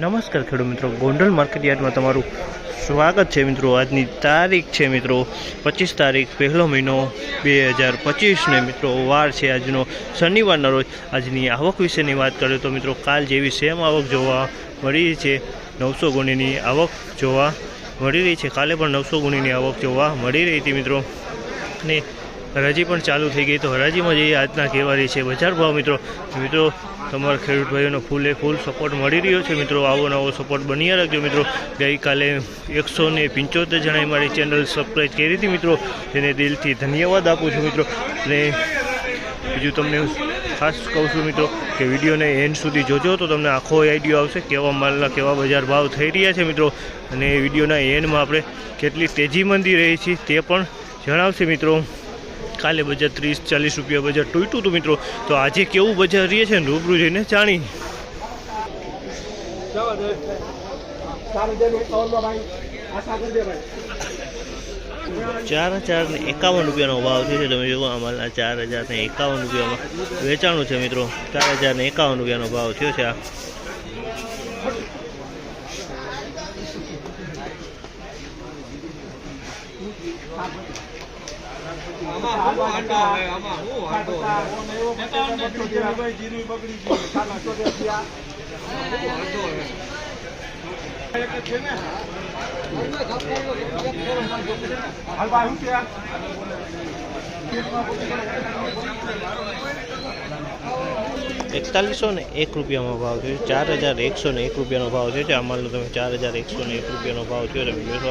નમસ્કાર ખેડૂત મિત્રો. ગોંડલ માર્કેટ યાર્ડમાં તમારું સ્વાગત છે મિત્રો. આજની તારીખ છે મિત્રો પચીસ તારીખ પહેલો મહિનો બે હજાર પચીસને મિત્રો. વાર છે આજનો શનિવારના રોજ. આજની આવક વિશેની વાત કરીએ તો મિત્રો કાલ જેવી સેમ આવક જોવા મળી છે. નવસો ગુણીની આવક જોવા મળી રહી છે. કાલે પણ નવસો ગુણીની આવક જોવા મળી રહી હતી મિત્રો. અને હરાજી પણ ચાલુ થઈ ગઈ. તો હરાજીમાં જઈએ આજના કહેવાની છે, બજાર ભાવ મિત્રો. મિત્રો, તમારા ખેડૂત ભાઈઓનો ફૂલે ફૂલ સપોર્ટ મળી રહ્યો છે. મિત્રો, આવો નવો સપોર્ટ બની રાખજો મિત્રો. ગઈકાલે એકસો ને પંચોતેર જણાએ મારી ચેનલ સબસ્ક્રાઈબ કરી હતી મિત્રો. તેને દિલથી ધન્યવાદ આપું છું મિત્રો. અને બીજું તમને ખાસ કહું છું મિત્રો કે વિડીયોને એન્ડ સુધી જોજો તો તમને આખો આઈડિયો આવશે કેવા માલના કેવા બજાર ભાવ થઈ રહ્યા છે મિત્રો. અને વિડીયોના એન્ડમાં આપણે કેટલી તેજી મંદી રહી છે તે પણ જણાવશે મિત્રો. કાલે બજાર ત્રીસ, ચાલીસ રૂપિયા બજાર તૂટ્યું હતું મિત્રો. તો આજે કેવું બજાર રહીએ છે ને રૂબરૂ જઈને જાણી ચાર હજાર ને એકાવન રૂપિયાનો ભાવ છે તમે જુઓ અમારા ચાર હજાર ને એકાવન રૂપિયામાં વેચાણું છે મિત્રો. ચાર હજાર ને એકાવન રૂપિયાનો ભાવ થયો છે આ. એકતાલીસો ને એક રૂપિયામાં ભાવ છે. ચાર હજાર એકસો ને એક રૂપિયાનો ભાવ છે. આ માલનો તમે ચાર હજાર એકસો ને એક રૂપિયાનો ભાવ છે. તમે જોશો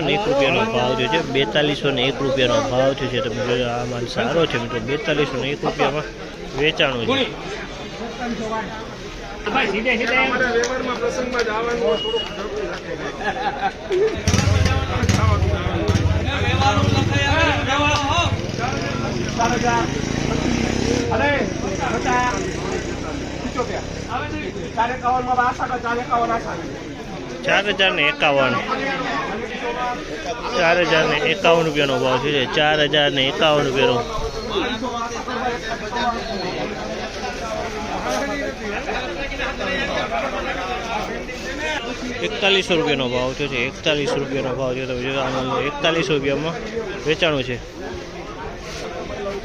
ને એક રૂપિયાનો ભાવ થયો છે. બેતાલીસો ને એક રૂપિયાનો ભાવ થયો છે. તમે જોજો, આ માલ સારો છે મિત્રો. બેતાલીસો ને એક રૂપિયામાં વેચાણું છે. ચાર હજાર ને એકાવન ચાર હજાર ને એકાવન. રૂપિયાનો ભાવ છે. ચાર હજાર ને એકાવન રૂપિયાનો. એકતાલીસો રૂપિયાનો ભાવ થયો છે. એકતાલીસ રૂપિયાનો ભાવ થયો તો એકતાલીસ રૂપિયામાં વેચાણું છે.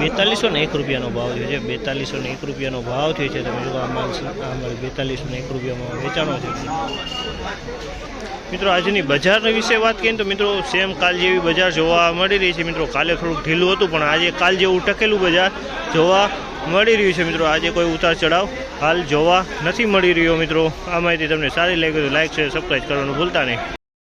બેતાલીસો ને એક રૂપિયાનો ભાવ થયો છે. બેતાલીસો ને એક રૂપિયાનો ભાવ થયો છે. તમે જો આ બેતાલીસો ને એક રૂપિયામાં વેચાણો છે. મિત્રો, આજની બજાર વિશે વાત કરીએ તો મિત્રો, સેમ કાલ જેવી બજાર જોવા મળી રહી છે. મિત્રો, કાલે થોડુંક ઢીલું હતું, પણ આજે કાલ જેવું ટકેલું બજાર જોવા મળી રહ્યું છે. મિત્રો, આજે કોઈ ઉતાર ચઢાવ હાલ જોવા નથી મળી રહ્યો. મિત્રો, આ માહિતી તમને સારી લાગી તો લાઈક છે સબસ્ક્રાઈબ કરવાનું ભૂલતા નહીં.